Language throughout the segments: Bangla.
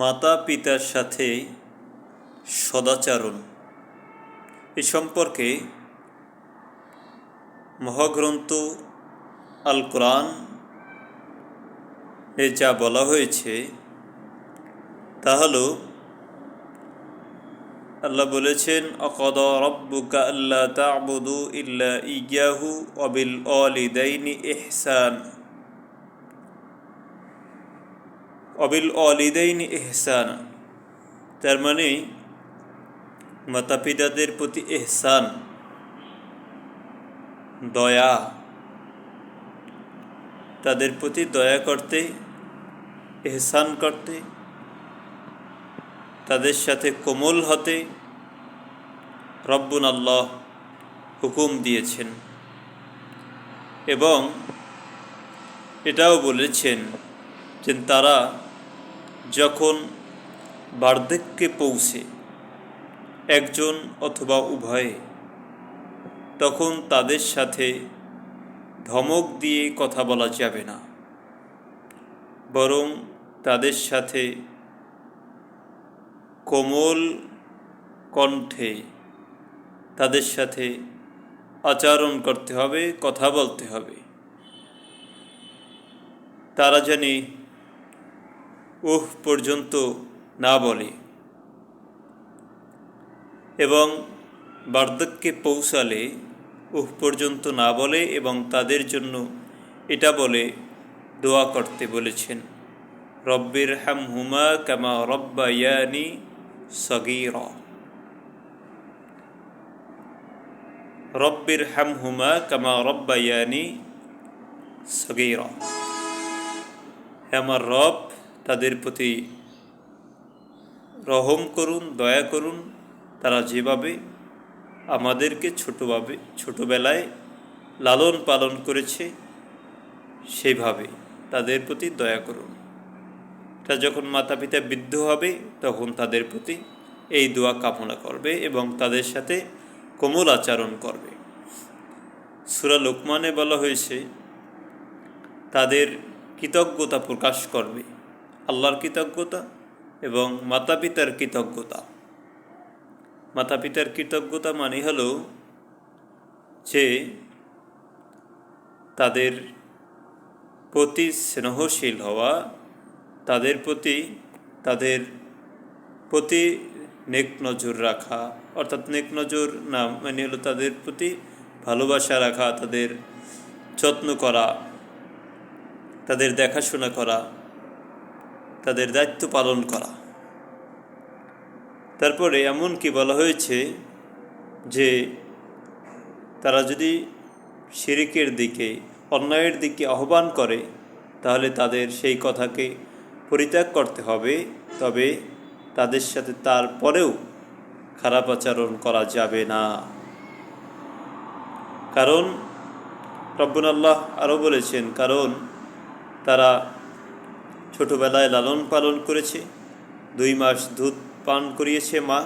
মাতা পিতার সাথে সদাচারণ। এ সম্পর্কে মহাগ্রন্থ আল কোরআন এ যা বলা হয়েছে, তা হল, আল্লাহ বলেছেন, অকদ রব্বুকা আল্লাহ তাবুদু ইল্লা ইয়াহু অবিল অলিদাইনি ইহসান। অবিল অলিদাইনি এহসান। তার মানে মাতা পিতাদের প্রতি এহসান, দয়া। তাদের প্রতি দয়া করতে, এহসান করতে, তাদের সাথে কোমল হতে রব্বুন আল্লাহ হুকুম দিয়েছেন। এবং এটাও বলেছেন যে তারা যখন বার্ধক্যে পৌঁছে একজন অথবা উভয়ে, তখন তাদের সাথে ধমক দিয়ে কথা বলা যাবে না, বরং তাদের সাথে কোমল কণ্ঠে তাদের সাথে আচরণ করতে হবে, কথা বলতে হবে। তারা জানি উহ পর্যন্ত না বলে। এবং বার্ধক্যে পৌঁছালে উহ পর্যন্ত না বলে এবং তাদের জন্য এটা বলে দোয়া করতে বলেছেন। রব্বির হাম হুমা কামা রব্বায়ানি সগির। রব্বির হাম হুমা কামা রব্বায়ানি সগির। আমার রব তাদের প্রতি রহম করুন, দয়া করুন। তারা যেভাবে আমাদেরকে ছোটোভাবে, ছোটোবেলায় লালন পালন করেছে, সেভাবে তাদের প্রতি দয়া করুন। তা যখন মাতা পিতা বৃদ্ধ হবে, তখন তাদের প্রতি এই দোয়া কামনা করবে এবং তাদের সাথে কোমল আচরণ করবে। সুরা লোকমানে বলা হয়েছে, তাদের কৃতজ্ঞতা প্রকাশ করবে। আল্লাহর কৃতজ্ঞতা এবং মাতা পিতার কৃতজ্ঞতা। মাতা পিতার কৃতজ্ঞতা মানে হল যে তাদের প্রতি স্নেহশীল হওয়া, তাদের প্রতি তাদের প্রতি নেক নজর রাখা, অর্থাৎ নেক নজর না মানে হলো তাদের প্রতি ভালোবাসা রাখা, তাদের যত্ন করা, তাদের দেখাশোনা করা তাদের দায়িত্ব পালন করা। তারপরে এমন কি বলা হয়েছে যে তারা যদি শিরিকের দিকে, অন্যায়ের দিকে আহ্বান করে, তাহলে তাদের সেই কথাকে পরিত্যাগ করতে হবে। তবে তাদের সাথে তারপরেও খারাপ আচরণ করা যাবে না। কারণ রব্বুন আল্লাহ আরও বলেছেন, কারণ তারা ছোটোবেলায় লালন পালন করেছে। দুই মাস দুধ পান করিয়েছে মা।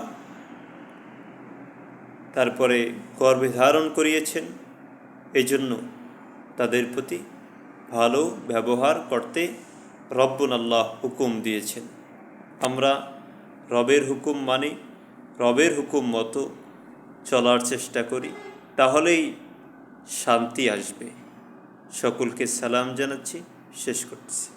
তারপরে গর্ভে ধারণ করিয়েছেন। এজন্য তাদের প্রতি ভালো ব্যবহার করতে রব্বুন আল্লাহ হুকুম দিয়েছেন। আমরা রবের হুকুম মানি, রবের হুকুম মতো চলার চেষ্টা করি, তাহলেই শান্তি আসবে। সকলকে সালাম জানাচ্ছি, শেষ করছি।